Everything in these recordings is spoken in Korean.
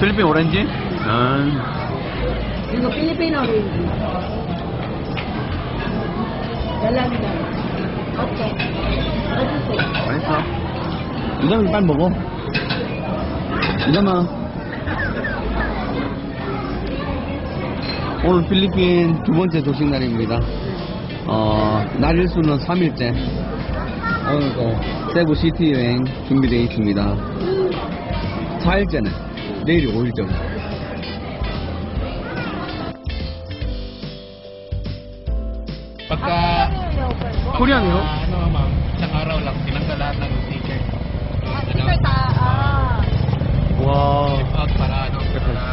필리핀 오렌지? 아, orange. Dalang na. Okay. Ano sa'yo? 맛있어. 이자만 빨리 먹어. 이자만. 오늘 필리핀 두 번째 도식 날입니다. 어, 날일 수는 3일째. 오늘도 세부 시티 여행 준비되어 있습니다. 4일째네. 내일이 5일째. Pagka, 코리안이요? ano ma'am, isang araw lang, tinanggal lahat ng ticket. 와. Out para ano, para...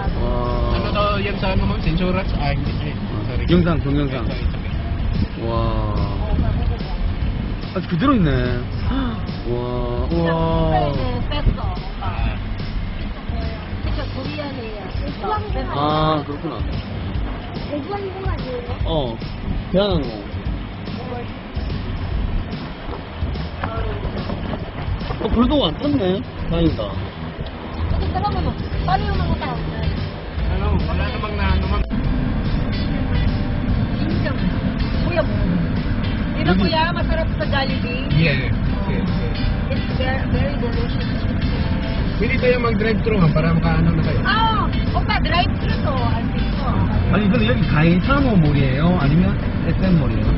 Ano 와. daw yan sa ano ma'am, sa insurance? Ah, hindi, eh, sorry. 영상, 동영상. 와. 아, 그대로 있네. 와, 와. 아, 그렇구나. 어, 대한항공. 어, 그래도 안 탔네. 다행이다. ano, wala namang na, ano ma'am. Kuya mo. Di ba kuya, masarap sa Jollibee? Yeah. yeah, yeah. It's very, very delicious. Pwede tayo mag-drive-thru ma'am, para makaano na kayo. 아, 오빠 드라이브스루 또할수 있어. 아니, 근데 여기 가이사노 몰이에요? 아니면 SM 몰이에요?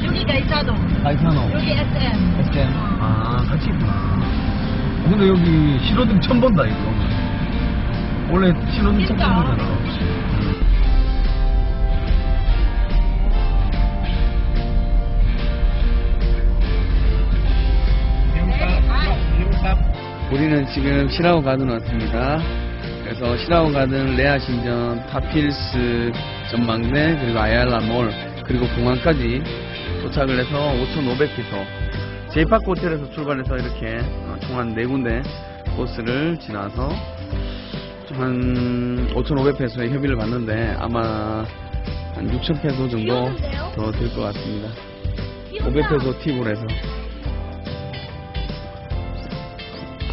여기가 있어도. 가이사노. 여기 SM. SM? 아, 같이 있구나. 어, 근데 여기 신호등 처음 본다, 이거. 원래 신호등 처음 진짜? 보잖아. Yung top, yung top, 우리는 지금 시라오 가든 왔습니다. 그래서 시라오 가든 레아 신전, 타필스 전망대, 그리고 아얄라 몰, 그리고 공항까지 도착을 해서 5,500피소. 제이파크 호텔에서 출발해서 이렇게 어, 총한네 군데 코스를 지나서 한 5,500페소의 협의를 받는데 아마 한 6,000페소 정도 더 들 것 같습니다. 500페소 팁으로 해서.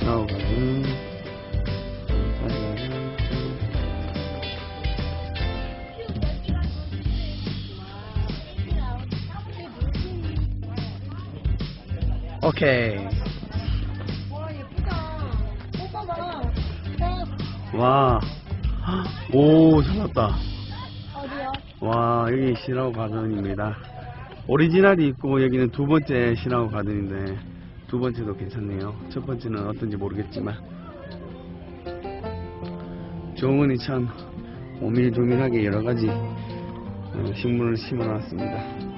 나오거든. 오케이. 와, 예쁘다. 오빠 봐. 와. 오, 찾았다. 어디요? 와, 여기 시나우 가든입니다. 오리지널이 있고 여기는 두 번째 시나우 가든인데 두 번째도 괜찮네요. 첫 번째는 어떤지 모르겠지만 정원이 참 오밀조밀하게 여러 가지 어, 식물을 심어놨습니다.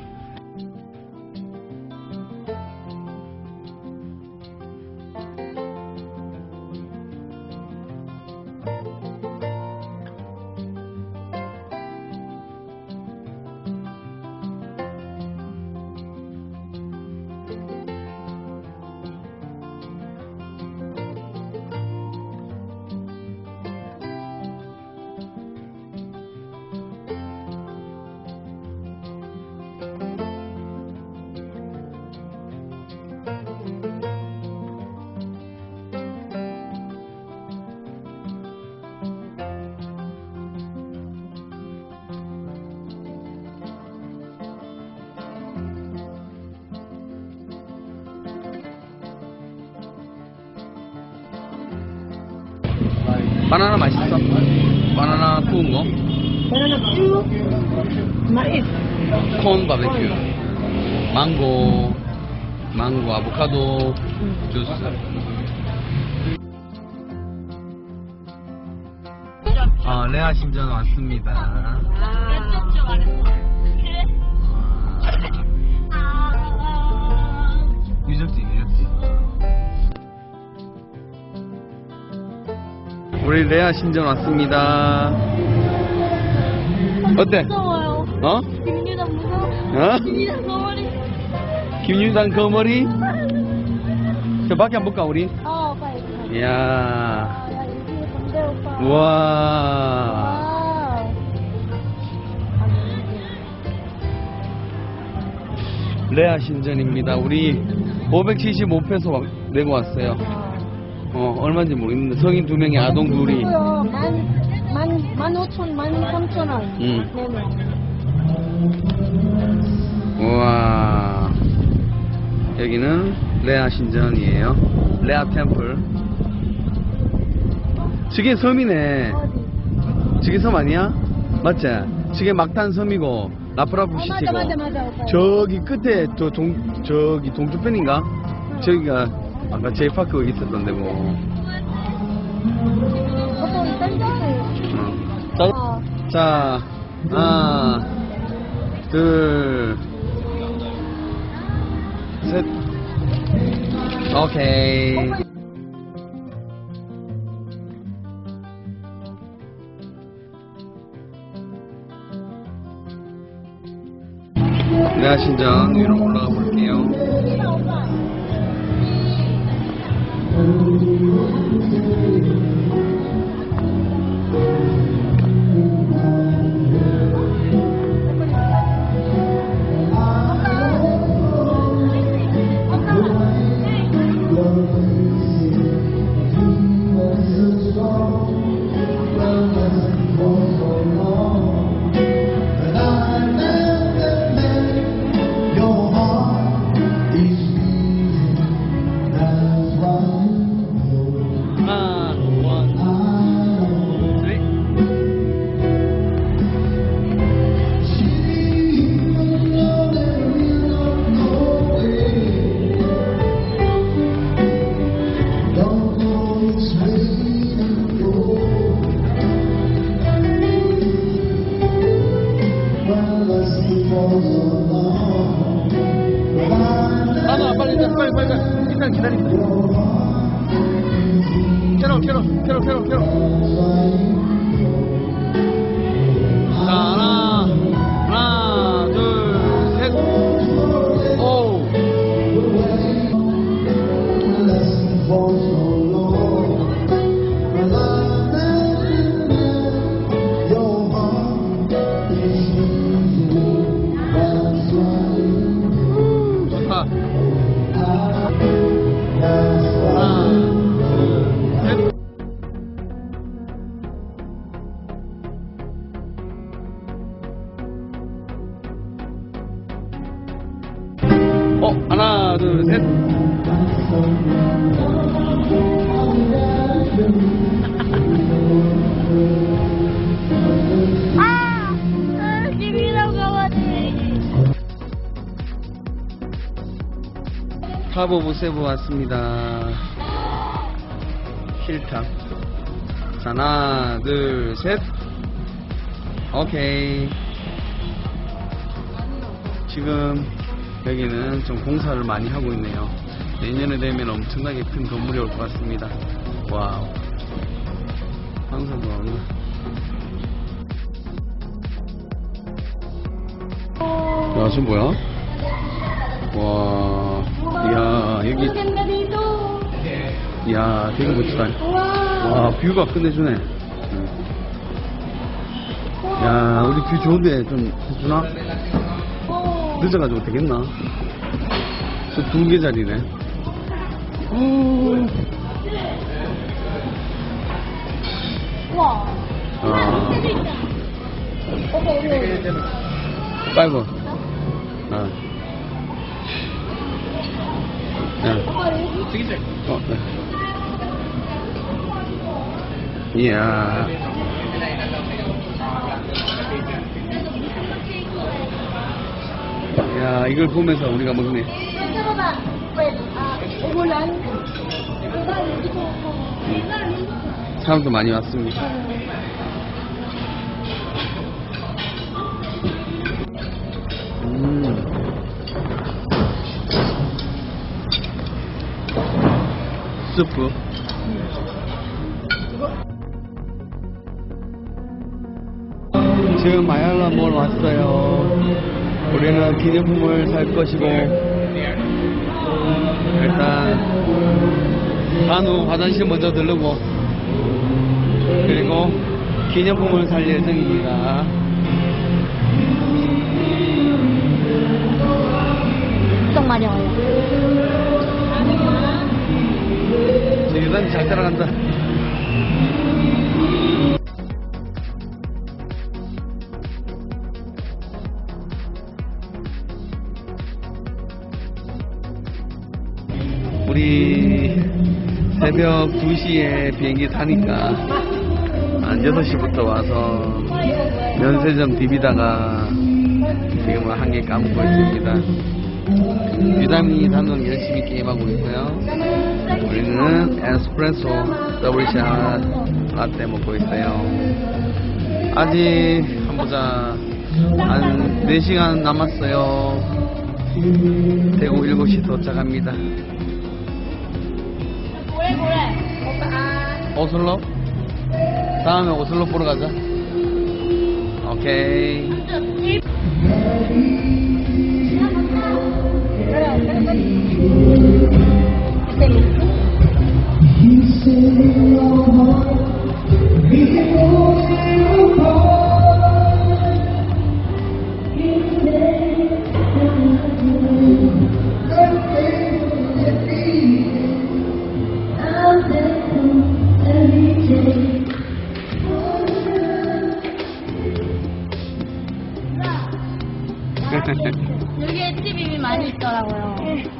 바나나 맛있어? 바나나 구운 거? 바나나 큐. mais. 콘 바베큐 망고 망고 아보카도 주스 아 레아 신전 왔습니다 아. 우리 레아 신전 왔습니다 어때? 무서워요. 어? 김유당 무서워. 어? 김유당 거머리. 김유당 거머리? 저 밖에 한번 볼까 우리? 어, 여기. 이야 아. 우와 와. 레아 신전입니다. 우리 575페소 내고 왔어요. 어, 얼마인지 모르겠는데 성인 두 명에 아동 둘이. 그거요. 만, 만, 만 오천, 만 삼천 원. 응. 네네. 우와. 여기는 레아 신전이에요. 레아 템플. 저게 섬이네. 저게 섬 아니야? 맞지? 저게 막탄 섬이고 라프라프 아, 시티고. 맞아, 맞아, 맞아. 오빠. 저기 끝에 저 동, 저기 동주편인가? 저기가 아까 제이파크 거기 있었던데 뭐. 우리 딸기세요. 어. 자, 어. 자, 하나, 둘, 셋. 오케이. 네, 신전 위로 올라가 볼게 요. 일단 기다린다. 캐 어, 하나, 둘, 셋. 아! 아, 가봤지. 탑 오브 세브 왔습니다. 자, 하나, 둘, 셋. 오케이. 지금 여기는 좀 공사를 많이 하고 있네요. 내년에 되면 엄청나게 큰 건물이 올 것 같습니다. 와우. 항상 나오구나. 야, 저 뭐야? 와, 이야, 여기. 이야, 되게 멋지다. 와, 뷰가 끝내주네. 응. 야, 우리 뷰 좋은데 좀 해주나? 늦어가지고 되겠나? 저두개 자리네. 오. Wow. 아, okay. 파이브. 아. 야, Okay. 어, 네. 이야. 야, 이걸 보면서 우리가 먹네. Ko 사람도 많이 왔습니다. 음. 스프. 지금 마얄라 몰 왔어요. 우리는 기념품을 살 것이고 일단 한우 화장실 먼저 들르고 그리고 기념품을 살 예정입니다. Mario kayo. 저기 유단이 잘 따라간다. 우리 새벽 2시에 비행기 타니까 한 6시부터 와서 면세점 디비다가 지금은 한개 까먹고 있습니다. 유담이 단독 열심히 게임하고 있고요. 우리는 에스프레소 더블샷 라떼 먹고 있어요. 아직 한 보자 한 4시간 남았어요. 대구 7시 도착합니다. 어, 고래 고래. 오슬로? 다음에 오슬로 보러 가자. 오케이. 그래, 그래, 그래. 여기에 팁이 많이 있더라고요. 네.